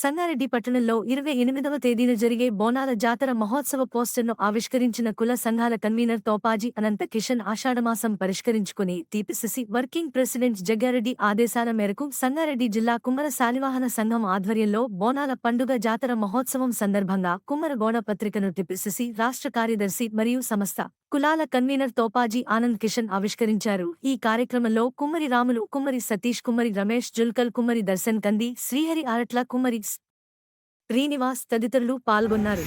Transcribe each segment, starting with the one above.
సంగారెడ్డి పట్టణంలో ఇరవై ఎనిమిదవ తేదీన జరిగే బోనాల జాతర మహోత్సవ పోస్టర్ను ఆవిష్కరించిన కుల సంఘాల కన్వీనర్ తోపాజీ అనంత కిషన్ ఆషాఢమాసం పరిష్కరించుకుని టీపీసీసీ వర్కింగ్ ప్రెసిడెంట్ జగ్గారెడ్డి ఆదేశాల మేరకు సంగారెడ్డి జిల్లా కుమ్మర శాలివాహన సంఘం ఆధ్వర్యంలో బోనాల పండుగ జాతర మహోత్సవం సందర్భంగా కుమ్మర గోణ పత్రికను టీపీసీసీ రాష్ట్ర కార్యదర్శి మరియు సంస్థ కులాల కన్వీనర్ తోపాజీ ఆనంద్ కిషన్ ఆవిష్కరించారు. ఈ కార్యక్రమంలో కుమ్మరి రాములు కుమ్మరి సతీష్ కుమ్మరి రమేష్ జుల్కల్ కుమ్మరి దర్శన్ కంది శ్రీహరి ఆరట్ల కుమ్మరి శ్రీనివాస్ తదితరులు పాల్గొన్నారు.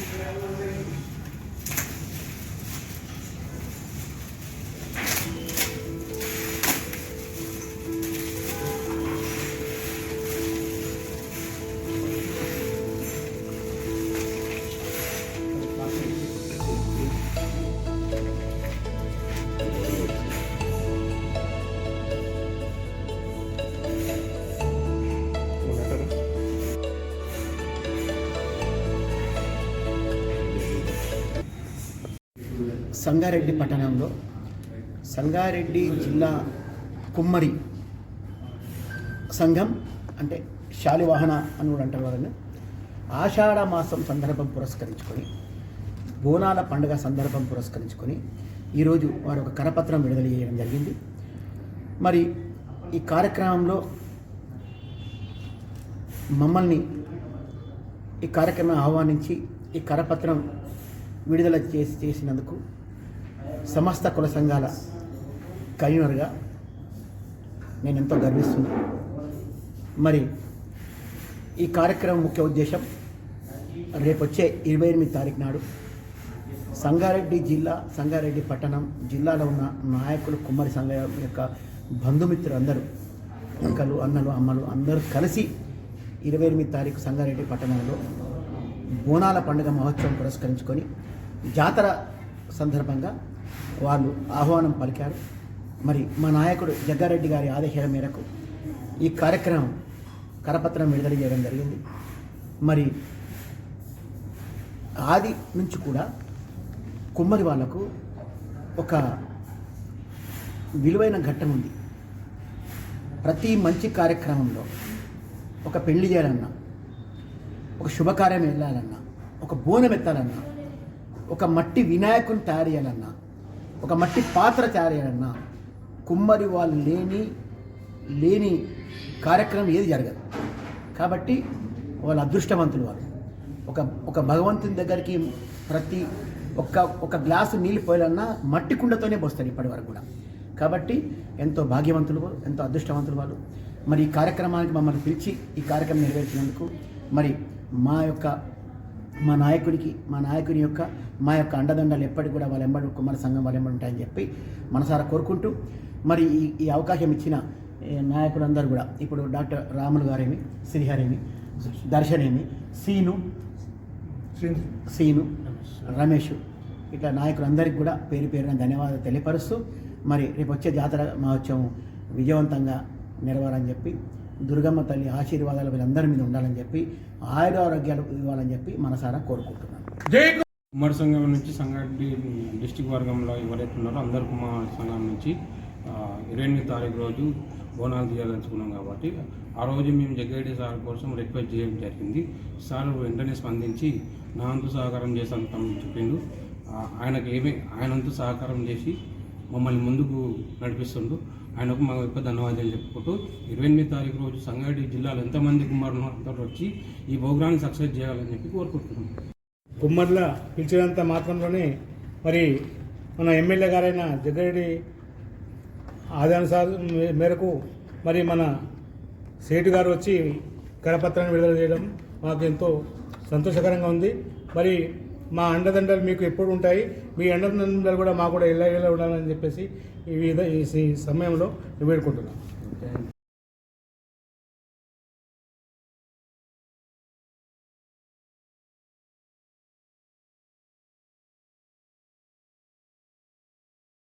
సంగారెడ్డి పట్టణంలో సంగారెడ్డి జిల్లా కుమ్మరి సంఘం అంటే శాలివాహన అని కూడా అంటారు వాళ్ళని ఆషాఢ మాసం సందర్భం పురస్కరించుకొని బోనాల పండుగ సందర్భం పురస్కరించుకొని ఈరోజు వారు ఒక కరపత్రం విడుదల చేయడం జరిగింది. మరి ఈ కార్యక్రమంలో మమ్మల్ని ఈ కార్యక్రమం ఆహ్వానించి ఈ కరపత్రం విడుదల చేసి చేసినందుకు సమస్త కుల సంఘాల కన్వీనర్గా నేను ఎంతో గర్విస్తున్నాను మరి ఈ కార్యక్రమం ముఖ్య ఉద్దేశం రేపొచ్చే ఇరవై ఎనిమిది తారీఖు నాడు సంగారెడ్డి జిల్లా సంగారెడ్డి పట్టణం జిల్లాలో ఉన్న నాయకులు కుమ్మరి సంఘ యొక్క బంధుమిత్రులు అందరూ అంకలు అన్నలు అమ్మలు అందరూ కలిసి ఇరవై ఎనిమిది తారీఖు సంగారెడ్డి పట్టణంలో బోనాల పండుగ మహోత్సవం పురస్కరించుకొని జాతర సందర్భంగా వాళ్ళు ఆహ్వానం పలికారు. మరి మా నాయకుడు జగ్గారెడ్డి గారి ఆదేశాల మేరకు ఈ కార్యక్రమం కరపత్రం విడుదల చేయడం జరిగింది. మరి ఆది నుంచి కూడా కుమ్మరి వాళ్ళకు ఒక విలువైన ఘట్టం ఉంది. ప్రతి మంచి కార్యక్రమంలో ఒక పెళ్ళి చేయాలన్నా ఒక శుభకార్యం వెళ్ళాలన్నా ఒక బోనం ఎత్తాలన్నా ఒక మట్టి వినాయకుని తయారు చేయాలన్నా ఒక మట్టి పాత్ర తయారయ్యాడన్న కుమ్మరి వాళ్ళు లేని లేని కార్యక్రమం ఏది జరగదు. కాబట్టి వాళ్ళ అదృష్టవంతులు వాళ్ళు. ఒక ఒక భగవంతుని దగ్గరికి ప్రతి ఒక్క ఒక గ్లాసు నీళ్ళు పోయాలన్నా మట్టి కుండతోనే పోస్తారు ఇప్పటి వరకు కూడా. కాబట్టి ఎంతో భాగ్యవంతులు వాళ్ళు, ఎంతో అదృష్టవంతులు వాళ్ళు. మరి ఈ కార్యక్రమానికి మమ్మల్ని పిలిచి ఈ కార్యక్రమం నెరవేర్చినందుకు మరి మా యొక్క మా నాయకుడికి మా నాయకుని యొక్క మా యొక్క అండదండలు ఎప్పటికి కూడా వాళ్ళ ఎంబడి కుమార సంఘం వాళ్ళ ఎంబడి ఉంటాయని చెప్పి మనసారా కోరుకుంటూ మరి ఈ ఈ అవకాశం ఇచ్చిన నాయకులందరూ కూడా ఇప్పుడు డాక్టర్ రాములు గారేమి శ్రీహరేమి దర్శనేమి సీను సీను రమేష్ ఇట్లా నాయకులందరికీ కూడా పేరు పేరున ధన్యవాదాలు తెలియపరుస్తూ మరి రేపు వచ్చే జాతర మహోత్సవం విజయవంతంగా నెరవేరని చెప్పి దుర్గమ్మ తల్లి ఆశీర్వాదాలు వీళ్ళందరి మీద ఉండాలని చెప్పి ఆయురారోగ్యాలు ఇవ్వాలని చెప్పి మనసారా కోరుకుంటున్నాను. ఉమ్మడి సంఘం నుంచి సంగారెడ్డి డిస్టిక్ వర్గంలో ఎవరైతే ఉన్నారో అందరికీ మా సంఘం నుంచి ఇరవై ఎనిమిది తారీఖు రోజు బోనాలు తీయాలనుకున్నాం కాబట్టి ఆ రోజు మేము జగ్గరెడ్డి సార్ కోసం రిక్వెస్ట్ చేయడం జరిగింది. సార్ వెంటనే స్పందించి నా అంతు సహకారం చేస్తాను చెప్పిండు ఆ, ఆయనకు ఏమి ఆయనంతు సహకారం చేసి మమ్మల్ని ముందుకు నడిపిస్తుండు ఆయనకు మా యొక్క ధన్యవాదాలు చెప్పుకుంటూ ఇరవై ఎనిమిది తారీఖు రోజు సంగారెడ్డి జిల్లాలో ఎంతమంది కుమారులు అందరూ వచ్చి ఈ ప్రోగ్రాన్ని సక్సెస్ చేయాలని చెప్పి కోరుకుంటున్నాం. కుమ్మర్ల పిలిచినంత మాత్రంలోనే మరి మన ఎమ్మెల్యే గారైన జగ్గారెడ్డి ఆదానుసార మేరకు మరి మన సేటు గారు వచ్చి కరపత్రాన్ని విడుదల చేయడం మాకు ఎంతో సంతోషకరంగా ఉంది. మరి మా అండదండలు మీకు ఎప్పుడు ఉంటాయి. మీ అండదండలు కూడా మాకు కూడా ఎలా ఇలా ఉండాలని చెప్పేసి ఈ విధ ఈ సమయంలో వేడుకుంటున్నాం.